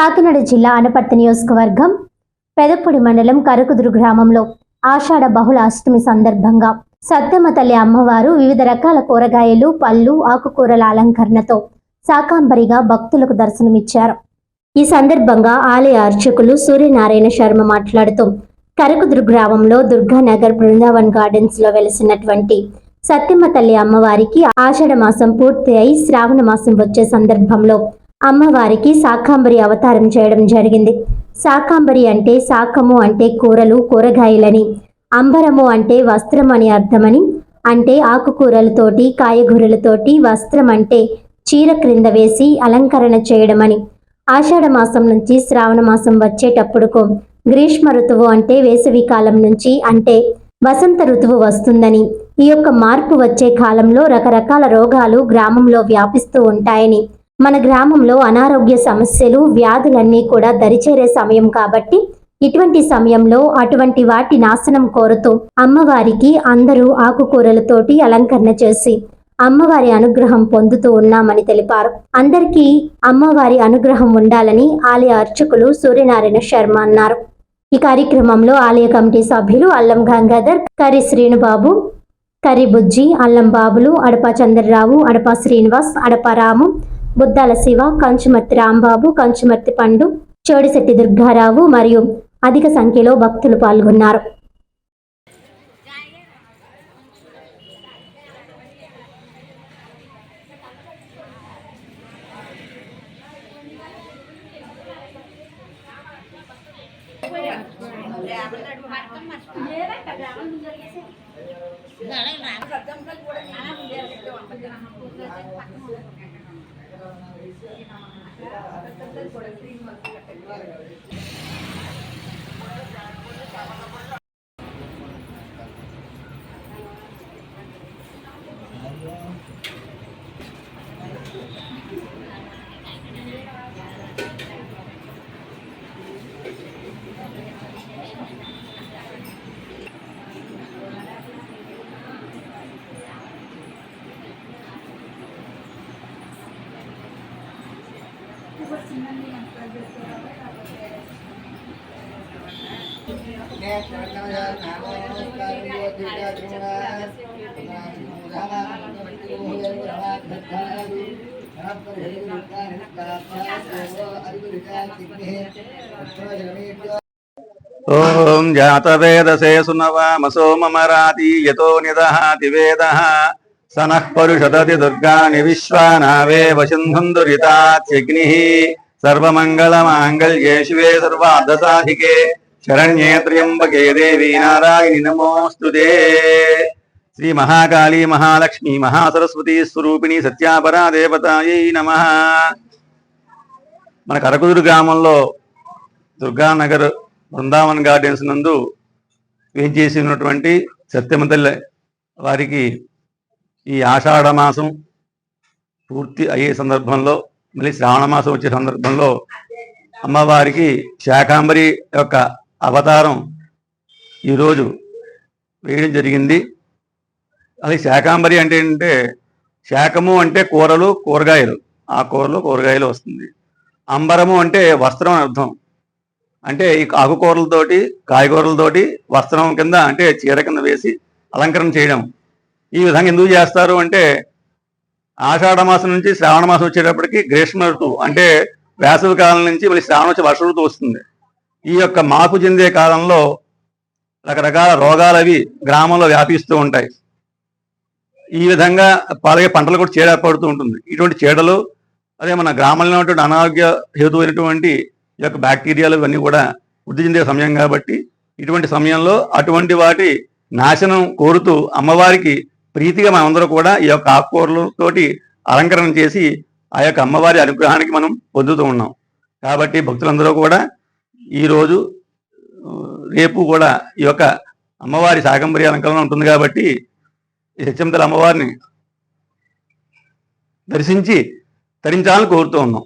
కాకినాడ జిల్లా అనపర్తి నియోజకవర్గం పెదపొడి మండలం కరకుదురు గ్రామంలో ఆషాఢ బహుళ అష్టమి సందర్భంగా సత్యమ్మ తల్లి అమ్మవారు వివిధ రకాల కూరగాయలు పళ్ళు ఆకుకూరల అలంకరణతో శాకాంబరిగా భక్తులకు దర్శనమిచ్చారు. ఈ సందర్భంగా ఆలయ అర్చకులు సూర్యనారాయణ శర్మ మాట్లాడుతూ కరకుదురు గ్రామంలో దుర్గానగర్ బృందావన్ గార్డెన్స్లో వెలిసినటువంటి సత్యమ్మ తల్లి అమ్మవారికి ఆషాఢ మాసం పూర్తి అయి శ్రావణ మాసం వచ్చే సందర్భంలో అమ్మవారికి శాకాంబరి అవతారం చేయడం జరిగింది. శాకాంబరి అంటే శాకము అంటే కూరలు కూరగాయలని అంబరము అంటే వస్త్రం అని అర్థమని అంటే ఆకుకూరలతోటి కాయగూరలతోటి వస్త్రం అంటే చీర క్రింద వేసి అలంకరణ చేయడమని. ఆషాఢ మాసం నుంచి శ్రావణ మాసం వచ్చేటప్పుడుకు గ్రీష్మ ఋతువు అంటే వేసవి కాలం నుంచి అంటే వసంత ఋతువు వస్తుందని ఈ యొక్క మార్పు వచ్చే కాలంలో రకరకాల రోగాలు గ్రామంలో వ్యాపిస్తూ ఉంటాయని మన గ్రామంలో అనారోగ్య సమస్యలు వ్యాధులన్నీ కూడా దరిచేరే సమయం కాబట్టి ఇటువంటి సమయంలో అటువంటి వాటి నాశనం కోరుతూ అమ్మవారికి అందరూ ఆకుకూరలతోటి అలంకరణ చేసి అమ్మవారి అనుగ్రహం పొందుతూ ఉన్నామని తెలిపారు. అందరికీ అమ్మవారి అనుగ్రహం ఉండాలని ఆలయ అర్చకులు సూర్యనారాయణ శర్మ అన్నారు. ఈ కార్యక్రమంలో ఆలయ కమిటీ సభ్యులు అల్లం గంగాధర్ కరి శ్రీనుబాబు కరి బుజ్జి అల్లం బాబులు అడపా చంద్రరావు అడపా శ్రీనివాస్ అడప రాము బుద్దాల శివ కంచుమర్తి రాంబాబు కంచుమర్తి పండు చోడిశెట్టి దుర్గారావు మరియు అధిక సంఖ్యలో భక్తులు పాల్గొన్నారు. por el ఓం జాతవేదసే సునవామసో మమరాతి యతో నిదహాతి వేద సనః పరుషదతి దుర్గాని విశ్వానావే వసింధురితాగ్ని సర్వమంగళమాంగళ్యే శివే సర్వార్ధసాధికే. శరణ్యే త్ర్యంబకే దేవి నారాయణి నమోస్తుతే శ్రీ మహాకాళీ మహాలక్ష్మి మహాసరస్వతి స్వరూపిణి సత్యాపరా దేవతాయై నమ. మన కరకుదురు గ్రామంలో దుర్గానగర్ బృందావన్ గార్డెన్స్ నందు వేంచేసి ఉన్నటువంటి సత్యమ వారికి ఈ ఆషాఢ మాసం పూర్తి అయ్యే సందర్భంలో మళ్ళీ శ్రావణ మాసం వచ్చే సందర్భంలో అమ్మవారికి శాకాంబరి యొక్క అవతారం ఈరోజు వేయడం జరిగింది. అది శాకాంబరి అంటే ఏంటంటే శాకము అంటే కూరలు కూరగాయలు. ఆ కూరలు కూరగాయలు వస్తుంది. అంబరము అంటే వస్త్రం అర్థం. అంటే ఈ ఆకుకూరలతోటి కాయగూరలతోటి వస్త్రం కింద అంటే చీర కింద వేసి అలంకరణ చేయడం. ఈ విధంగా ఎందుకు చేస్తారు అంటే ఆషాఢ మాసం నుంచి శ్రావణ మాసం వచ్చేటప్పటికి గ్రీష్మ ఋతువు అంటే వేసవి కాలం నుంచి మళ్ళీ శ్రావణం వచ్చి వర్ష ఋతువు వస్తుంది. ఈ యొక్క మార్పు చెందే కాలంలో రకరకాల రోగాలు అవి గ్రామంలో వ్యాపిస్తూ ఉంటాయి. ఈ విధంగా అలాగే పంటలు కూడా చీడ పడుతూ ఉంటుంది. ఇటువంటి చీడలు అదే మన గ్రామంలో ఉన్నటువంటి అనారోగ్య హేతువైనటువంటి ఈ యొక్క బ్యాక్టీరియాలు ఇవన్నీ కూడా వృద్ధి చెందే సమయం కాబట్టి ఇటువంటి సమయంలో అటువంటి వాటి నాశనం కోరుతూ అమ్మవారికి ప్రీతిగా మనందరూ కూడా ఈ యొక్క ఆకుకూరలతోటి అలంకరణ చేసి ఆ యొక్క అమ్మవారి అనుగ్రహానికి మనం పొందుతూ ఉన్నాం. కాబట్టి భక్తులందరూ కూడా ఈరోజు రేపు కూడా ఈ యొక్క అమ్మవారి శాకంబరి అలంకరణ ఉంటుంది కాబట్టి ఈ సత్యంతల అమ్మవారిని దర్శించి తరించాలని కోరుతూ ఉన్నాం.